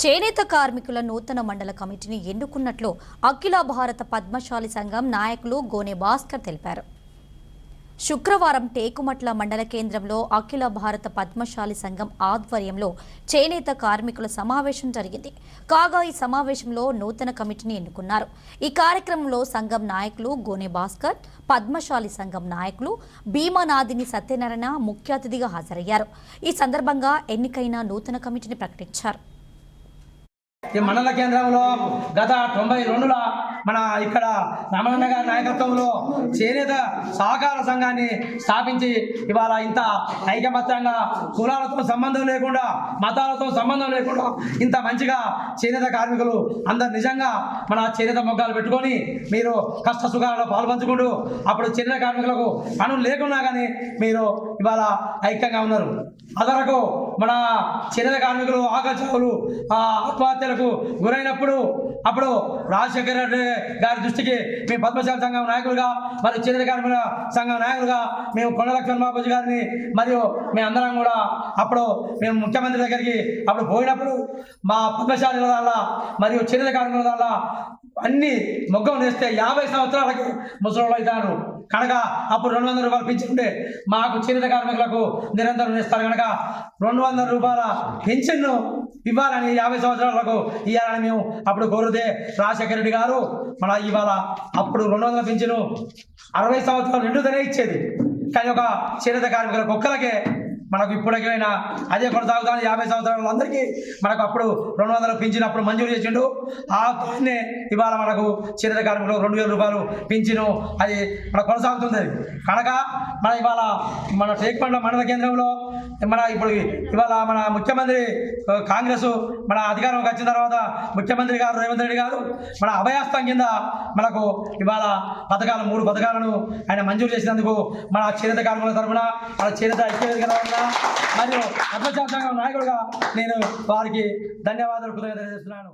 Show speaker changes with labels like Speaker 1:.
Speaker 1: చేనేత కార్మికుల నూతన మండల కమిటీని ఎన్నుకున్నట్లు అఖిల భారత పద్మశాలి సంఘం నాయకులు గోనె భాస్కర్ తెలిపారు. శుక్రవారం టేకుమట్ల మండల కేంద్రంలో అఖిల భారత పద్మశాలి సంఘం ఆధ్వర్యంలో చేనేత కార్మికుల సమావేశం జరిగింది. కాగా ఈ సమావేశంలో నూతన కమిటీని ఎన్నుకున్నారు. ఈ కార్యక్రమంలో సంఘం నాయకులు గోనె భాస్కర్ పద్మశాలి సంఘం నాయకులు భీమానాథిని సత్యనారాయణ ముఖ్య అతిథిగా హాజరయ్యారు. ఈ సందర్భంగా ఎన్నికైన నూతన కమిటీని ప్రకటించారు.
Speaker 2: ఈ మండల కేంద్రంలో గత తొంభై రెండులో మన ఇక్కడ రమణన్న గారి నాయకత్వంలో చేనేత సహకార సంఘాన్ని స్థాపించి ఇవాళ ఇంత ఐకమత్యంగా కులాలతో సంబంధం లేకుండా మతాలతో సంబంధం లేకుండా ఇంత మంచిగా చేనేత కార్మికులు అందరు నిజంగా మన చేనేత మొగ్గాలు పెట్టుకొని మీరు కష్ట సుఖాలలో పాల్పంచుకుంటూ అప్పుడు చేనేత కార్మికులకు పనులు లేకున్నా కానీ మీరు ఇవాళ ఐక్యంగా ఉన్నారు. అదరకు మన చేనేత కార్మికులు ఆకర్షకులు ఆ ఆత్మహత్యలకు గురైనప్పుడు అప్పుడు రాజశేఖర రెడ్డి గారి దృష్టికి మేము పద్మశాల సంఘం నాయకులుగా మరియు చేనేత కార్మికుల సంఘం నాయకులుగా మేము కొండ లక్ష్మణ్ బాబుజీ గారిని మరియు మేమందరం అందరం కూడా అప్పుడు మేము ముఖ్యమంత్రి దగ్గరికి అప్పుడు పోయినప్పుడు మా పద్మశాల వల్ల మరియు చేనేత కార్మికుల వల్ల అన్ని మొగ్గం నేస్తే యాభై సంవత్సరాలకి ముసలి అవుతారు. కనుక అప్పుడు రెండు వందల రూపాయలు పెంచుకుంటే మాకు చేనేత కార్మికులకు నిరంతరం ఇస్తారు. కనుక రెండు వందల రూపాయల పెన్షన్ను ఇవ్వాలని యాభై సంవత్సరాలకు ఇవ్వాలని మేము అప్పుడు కోరితే రాజశేఖర రెడ్డి గారు మన ఇవాళ అప్పుడు రెండు వందల పెన్షన్ అరవై సంవత్సరాలు నిండుదనే ఇచ్చేది. కానీ ఒక చేనేత కార్మికుల కుక్కలకే మనకు ఇప్పటికైనా అదే కొనసాగుతాను యాభై సంవత్సరాల అందరికీ మనకు అప్పుడు రెండు వందలు పెంచినప్పుడు మంజూరు చేసిండు. ఆ దాన్నే ఇవాళ మనకు చేనేత కార్మికులు రెండు వేల రూపాయలు పెంచిను అది మన కొనసాగుతుంది. కనుక మన ఇవాళ మన టేక్మండ మండల కేంద్రంలో మన ఇప్పుడు ఇవాళ మన ముఖ్యమంత్రి కాంగ్రెస్ మన అధికారంలోకి వచ్చిన తర్వాత ముఖ్యమంత్రి గారు రేవంత్ రెడ్డి గారు మన అభయాస్తం కింద మనకు ఇవాళ పథకాలు మూడు పథకాలను ఆయన మంజూరు చేసినందుకు మన చేనేత కార్మికుల తరఫున మన చేనేత ఐక్యవేదిక తరఫున మరియు పద్మశాల నాయకుడుగా నాయకుడిగా నేను వారికి ధన్యవాదాలు కృతజ్ఞత చేస్తున్నాను